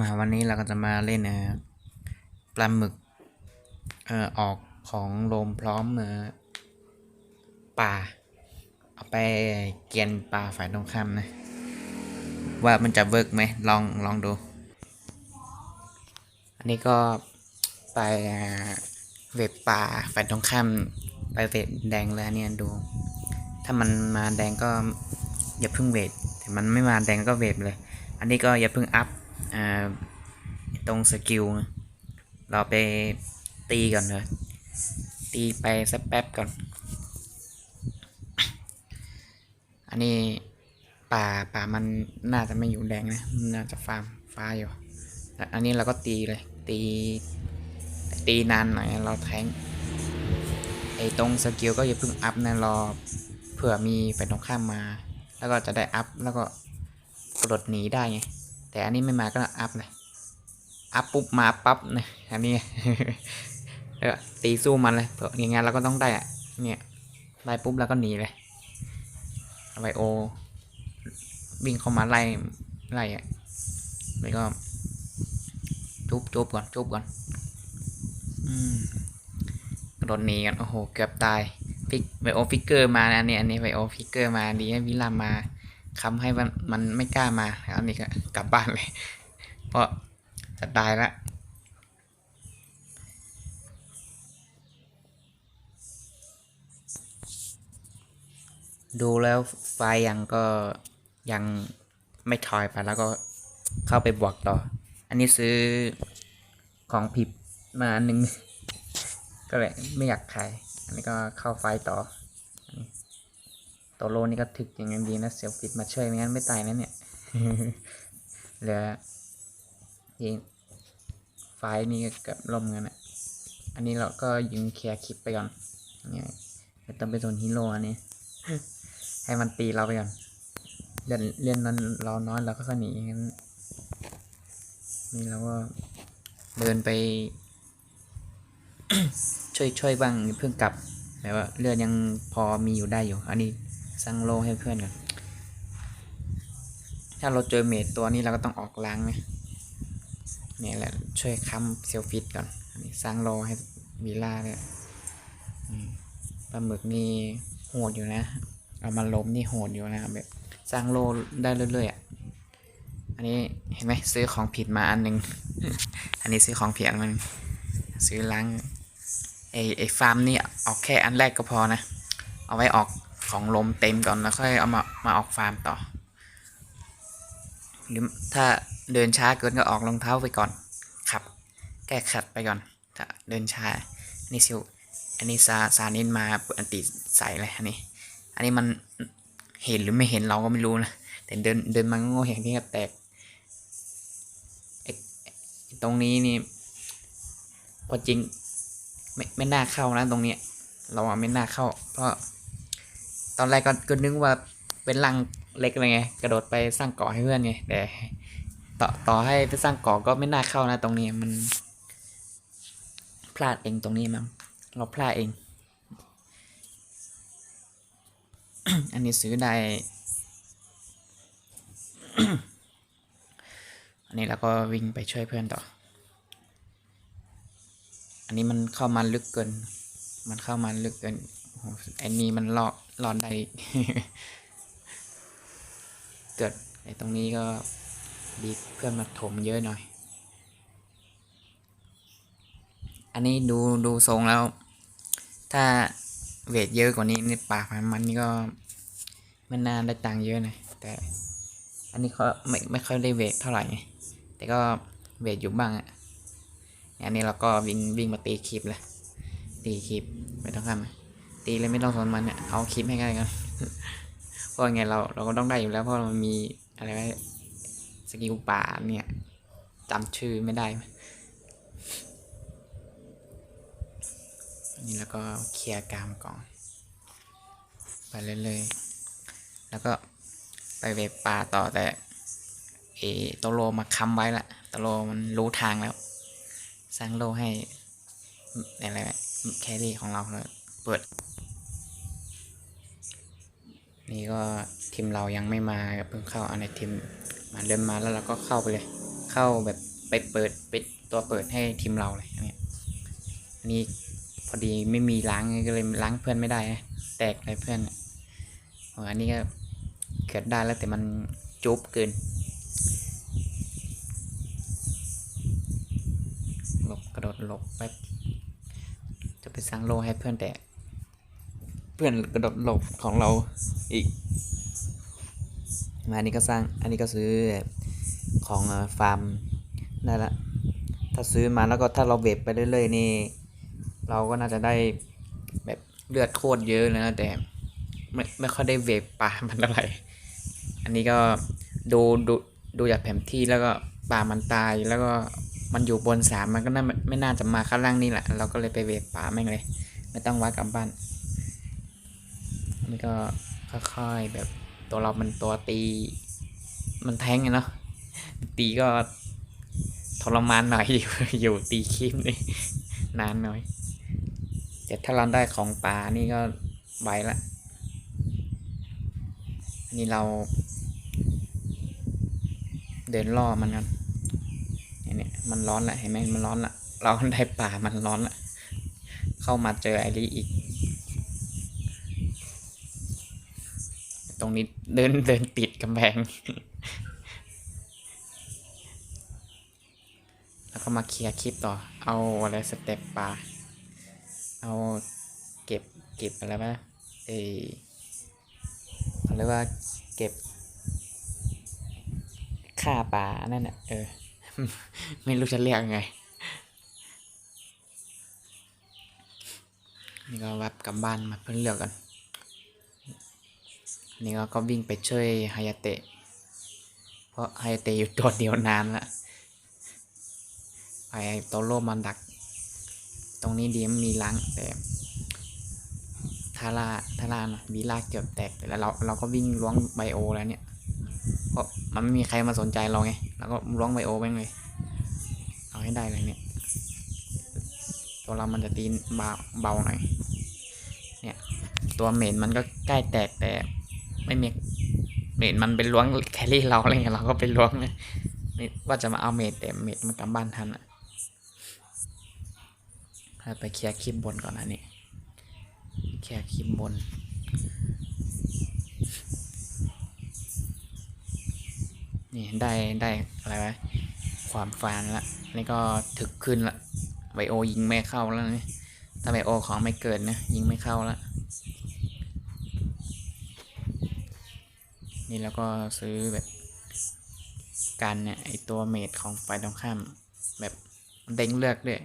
มาวันนี้เราก็จะมาเล่นเอ่อปลาหมึกเอ่อออกของโรมพร้อมเออป่าเอาไปเกียนปลาฝ่ายตรงข้ามนะ ว่ามันจะเวิร์กไหมลองลองดู อันนี้ก็ไปเว็บป่าฝ่ายตรงข้ามไปเว็บแดงแล้วเนี่ยดู ถ้ามันมาแดงก็อย่าเพิ่งเวทแต่มันไม่มาแดงก็เวทเลย อันนี้ก็อย่าเพิ่งอัพ ตรงสกิลเราไปตีก่อนเลยตีไปสักแป๊บก่อน อันนี้ป่าป่ามันน่าจะไม่อยู่แดงนะน่าจะฟาร์มฟ้าอยู่แต่อันนี้เราก็ตีเลย ตีตีนานหน่อยเราแทงไอ้ตรงสกิลก็อย่าเพิ่งอัพนะรอเผื่อมีไปตรงข้ามมา แล้วก็จะได้อัพแล้วก็กระโดดหนีได้ไง แต่อันนี้ไม่มาก็อัพเลยอัพปุ๊บมาปั๊บนะอันนี้แล้วก็ตีสู้มันเลยเผื่ออย่างงั้นเราก็ต้องได้อะเนี่ยได้ปุ๊บแล้วก็หนีเลยไวโอวิ่งเข้ามาไล่ไล่อะแล้วก็จุบจุบก่อนจุบก่อนอืมกระโดดหนีกันโอ้โหเกือบตายฟิกไวโอฟิกเกอร์มานะอันนี้อันนี้ไวโอฟิกเกอร์มาดีให้วิลามา คำให้มันมันไม่กล้ามาอันนี้ก็กลับบ้านเลย เพราะจะตายละดูแล้วไฟยังก็ยังไม่ถอยไปแล้วก็เข้าไปบวกต่อ อันนี้ซื้อของผิดมาหนึ่งก็เลยไม่อยากขาย อันนี้ก็เข้าไฟต่อ ตัวโลนี่ก็ถึกอย่างนั้นดีนะ เสียวผิดมาช่วยไม่งั้นไม่ตายนะเนี่ยเหลือยิงไฟนี่ก็เกับล่มกันนะอันนี้เราก็ยิงเคลียร์คลิปไปก่อนเนี่ยไม่ต้องไปสนฮีโร่อันนี้ ให้มันตีเราไปก่อนเล่นเล่นนั้นเราน้อยเราก็ค่อยหนีงั้นนี่เราก็เดินไป ช่วยช่วยบ้างเพิ่งกลับแต่ว่าเลือดยังพอมีอยู่ได้อยู่ อันนี้ สร้างโลให้เพื่อนก่อนถ้าเราเจอเมดตัวนี้เราก็ต้องออกล้างนะเนี่ยแหละช่วยค้ำเซลฟิตก่อนนี้สร้างโลให้วีล่าเลยอืมปลาหมึกนี่โหดอยู่นะ เอามาล้มนี่โหดอยู่นะแบบสร้างโลได้เรื่อยๆอะอันนี้เห็นไหมซื้อของผิดมาอันหนึงอันนี้ซื้อของผิดอันหนึงซื้อล้างไอไอฟาร์มนี่ออกแค่อันแรกก็พอนะ เอาไว้ออก ของลมเต็มก่อนแล้วค่อยเอามามาออกฟาร์มต่อ หรือถ้าเดินช้าเกินก็ออกรองเท้าไปก่อนขับ แก้ขัดไปก่อนถ้าเดินช้าอันนี้ซิวอันนี้ซาซานินมาอันติใส่เลยอันนี้ อันนี้มันเห็นหรือไม่เห็นเราก็ไม่รู้นะแต่เดินเดินมาโง่อย่างที่ก็แตกตรงนี้นี่พอจริงไม่ไม่น่าเข้านะตรงเนี้ยเราไม่น่าเข้า เพราะ ตอนแรกก็ก็นึกว่าเป็นรังเล็กอะไรไง กระโดดไปสร้างเกาะให้เพื่อนไงแต่ต่อต่อให้ไปสร้างเกาะก็ไม่น่าเข้านะตรงนี้มัน พลาดเองตรงนี้มั้งเราพลาดเอง อันนี้ซื้อได้ อันนี้เราก็วิ่งไปช่วยเพื่อนต่อ อันนี้มันเข้ามาลึกเกิน มันเข้ามาลึกเกิน ไอ้นี่มันรอดรอดได้เกิดไอ้ตรงนี้ก็ดีเพื่อนมาถมเยอะหน่อย อันนี้ดูดูทรงแล้ว ถ้าเวทเยอะกว่านี้นี่ปากมันนี่ก็ไม่น่าได้ตังค์เยอะนะแต่ อันนี้เขาไม่ไม่ค่อยได้เวทเท่าไหร่ไงแต่ก็เวทอยู่บ้างอะอันนี้เราก็วิ่งวิ่งมาตีคลิปเลยตีคลิปไม่ต้องทำ ตีเลยไม่ต้องสนมันเนี่ยเอาคลิปให้ง่ายกันเพราะไงเราเราก็ต้องได้อยู่แล้วเพราะมันมีอะไรไว้สกิลป่าเนี่ยจำชื่อไม่ได้นี่แล้วก็เคลียร์กามก่อนไปเรื่อยๆแล้วก็ไปเว็บป่าต่อแต่เอโตโลมาค้ำไว้ละโตโลมันรู้ทางแล้ว สร้างโลให้อะไรแครี่ของเราเลยเปิด นี่ก็ทีมเรายังไม่มาเพิ่งเข้าอันในทีมมาเดินมมาแล้วเราก็เข้าไปเลย เข้าแบบไปเปิดปิดตัวเปิดให้ทีมเราเลยอันเนี้ยอันนี้พอดีไม่มีล้างก็เลยล้างเพื่อนไม่ได้นะแตกเลยเพื่อนอันนี้ก็เกิดได้แล้วแต่มันจุบเกินหลบกระโดดหลบแป๊บจะไปสร้างโลให้เพื่อนแต่ เพื่อนกระโดดหลบของเราอีกมาอันนี้ก็สร้างอันนี้ก็ซื้อของเอ่อฟาร์มได้ละถ้าซื้อมาแล้วก็ถ้าเราเวฟไปเรื่อยๆนี่ เราก็น่าจะได้แบบเลือดโคตรเยอะเลยนะแต่ไม่ไม่ค่อยได้เวฟปลามันอะไร อันนี้ก็ดูดูดูจากแผนที่แล้วก็ปลามันตายแล้วก็มันอยู่บนสามมันก็น่าไม่น่าจะมาข้างล่างนี่แหละ เราก็เลยไปเวฟปลาแม่งเลย ไม่ต้องวัดกลับบ้าน นนี้ก็ค่อยๆแบบตัวเรามันตัวตี มันแทงไงเนาะตีก็ทรมานหน่อยอยู่อยู่ตีคิมนี่นานหน่อยแต่ถ้าเราได้ของป่านี่ก็ไหวละนนี้เรา เดินล่อมันกันเนี่ยเนี่ยมันร้อนละเห็นไหมมันร้อนละเราได้ป่ามันร้อนละเข้ามาเจอไอรีอีก รงนี้เดินเดินติดกำแพง แล้วก็มาเคลียร์คลิปต่อ เอาอะไรสเต็ปปลา เอาเก็บเก็บอะไรวะเออเขาเรียกว่าเก็บค่าปลา นั่นน่ะเออ ไม่รู้จะเรียกยังไง นี่ก็วับกลับบ้านมาเพื่อเลือกกัน นี่ก็ก็วิ่งไปช่วยฮายาเตะ เพราะฮายาเตะอยู่ตัวเดียวนานละไปโตโร่มันดัก ตรงนี้ดีมันมีล้างแต่ทาราทารานะวีลาเกือบแตกแต่แล้วเราเราก็วิ่งล้วงไบโอแล้วเนี่ย เพราะมันไม่มีใครมาสนใจเราไงเราก็ล้วงไบโอไปเลย เอาให้ได้เลยเนี่ย ตัวเรามันจะตีนเบาเบาหน่อย เนี่ย ตัวเมนมันก็ใกล้แตกแต่ ไม่เมีเมดมันเป็นล้วงแครี่เราอะไรเงี้ยเราก็ไปล้วงนะนี่ว่าจะมาเอาเมดแต่เมดมันกลับบ้านทันอะไปเคลียร์คลิปบนก่อนนะนี่เคลียร์คลิปบนนี่ได้ได้อะไรวะความฟานละนี่ก็ถึกขึ้นละไบโอยิงไม่เข้าแล้วนี่ถ้าไบโอของไม่เกิดนะยิงไม่เข้าและ นี่แล้วก็ซื้อแบบกันเนี่ยไอตัวเมดของไฟตรงข้าม แบบเด้งเลือกด้วย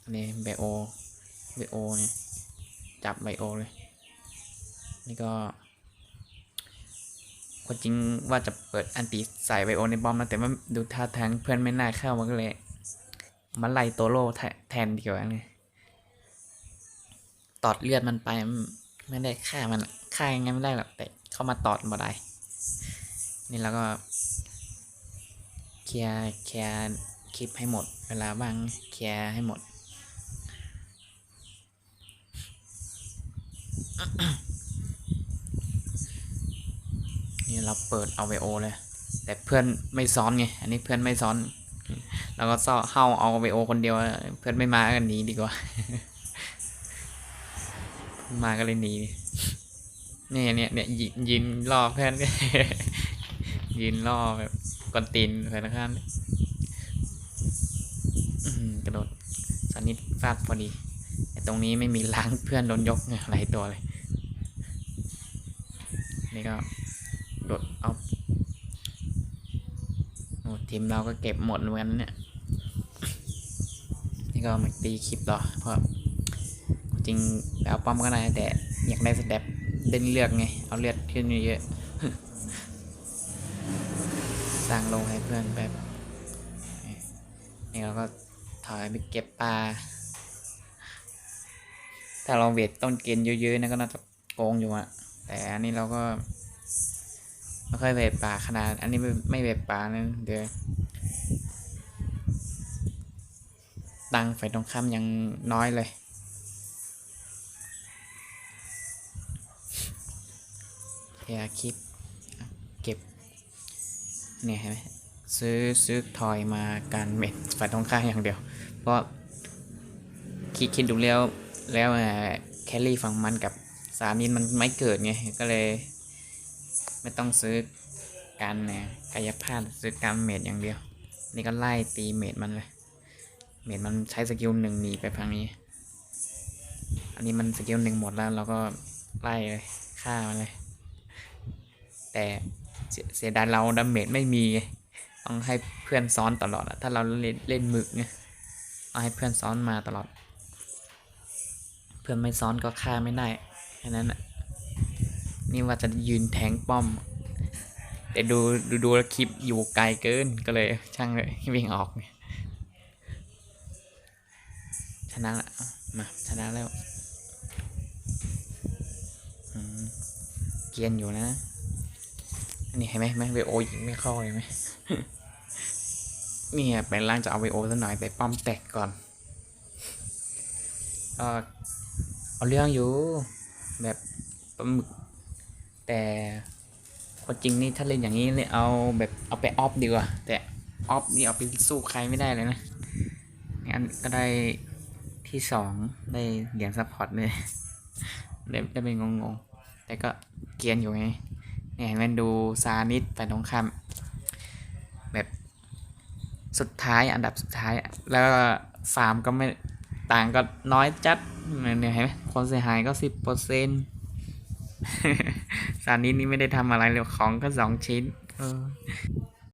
อันนี้ไบโอไบโอเนี่ยจับไบโอเลย นี่ก็คนจริงว่าจะเปิดอันติใส่ไบโอในบอมนะแต่ว่าดูท่าทางเพื่อนไม่น่าเข้ามันก็เลยมาไล่ตัวโลแทแทนดีกว่าเลยตอดเลือดมันไปไม่ได้ฆ่ามันฆ่ายังไงไม่ได้หรอกแต่ เข้ามาตอดมาได้ นี่แล้วก็เคลียร์เคลียร์คลิปให้หมด เวลาว่างเคลียร์ให้หมด นี่เราเปิดเอาไวโอเลย แต่เพื่อนไม่ซ้อนไง อันนี้เพื่อนไม่ซ้อนเราก็ซ่อเข้าเอาไวโอคนเดียว เพื่อนไม่มากันหนีดีกว่า มาก็เลยหนี เนี่ยเนี่ยเนี่ยยินล่อเพื่อนยืนล่อแบบกวนตีนใส่ละข้างกระโดดสนิทฟาดพอดีแต่ตรงนี้ไม่มีล้างเพื่อนโดนยกไงหลายตัวเลย นี่ก็โดดเอาโอ้ทีมเราก็เก็บหมดเหมือนกันเนี่ยนี่ก็มาตีคลิปต่อเพราะจริงไปเอาป้อมก็ได้แต่อยากได้สเต็ป เล่นเลือกไง เอาเลือดขึ้นเยอะๆสร้างลงให้เพื่อนแบบนี่เราก็ถอยไปเก็บปลา ถ้าเราเวทต้นเกณฑ์เยอะๆนะก็น่าจะโกงอยู่อะแต่อันนี้เราก็ไม่ค่อยเวทป่าขนาด อันนี้ไม่ไม่เวทป่านะเดี๋ยวตังค์ฝ่ายตรงข้ามยังน้อยเลย เคลียร์คลิปเก็บเนี่ยเห็นไหมซื้อซื้อทอยมาการเม็ดฝ่ายตรงข้ามอย่างเดียว เพราะคิดคิดดูแล้วแล้วแคลรี่ฝั่งมันกับสานินมันไม่เกิดไงก็เลย ไม่ต้องซื้อการเนี่ยกายภาพซื้อการเม็ดอย่างเดียว นี่ก็ไล่ตีเม็ดมันเลยเม็ดมันใช้สกิลหนึ่งหนีไปฝั่งนี้ อันนี้มันสกิลหนึ่งหมดแล้วเราก็ไล่เลยฆ่ามันเลย แต่เสียดายเราดาเมจไม่มีต้องให้เพื่อนซ้อนตลอดถ้าเราเล่นเล่นมึกไงต้องให้เพื่อนซ้อนมาตลอด เพื่อนไม่ซ้อนก็ฆ่าไม่ได้แค่นั้นอะนี่ว่าจะยืนแทงป้อม แต่ดูดูดูคลิปอยู่ไกลเกินก็เลยช่างเลยวิ่งออกชนะละมาชนะแล้วเกียนอยู่นะ นนี้เห็นไหมไหมเวโอยิงไม่เข้าเลยไหมเนี่ยเป็นร่างจะเอาเวโอสักหน่อยแต่ป้อมแตกก่อนก็เอาเรื่องอยู่แบบปลาหมึกแต่คนจริงนี่ถ้าเล่นอย่างนี้เนี่ยเอาแบบเอาไปออฟดีกว่าแต่ออฟนี่เอาไปสู้ใครไม่ได้เลยนะงั้นก็ได้ที่สองได้เหรียญซัพพอร์ตเลยได้ได้เป็นงงๆแต่ก็เกียนอยู่ไง เนี่ยมันดูซานิดไปตรงข้ามแบบสุดท้ายอันดับสุดท้าย แล้วฟาร์มก็ไม่ต่างก็น้อยจัดเนี่ยเห็นไหมคนเสียหายก็สิบเปอร์เซ็นต์ซานิดนี่ไม่ได้ทำอะไรเลยของก็สองชิ้นเออ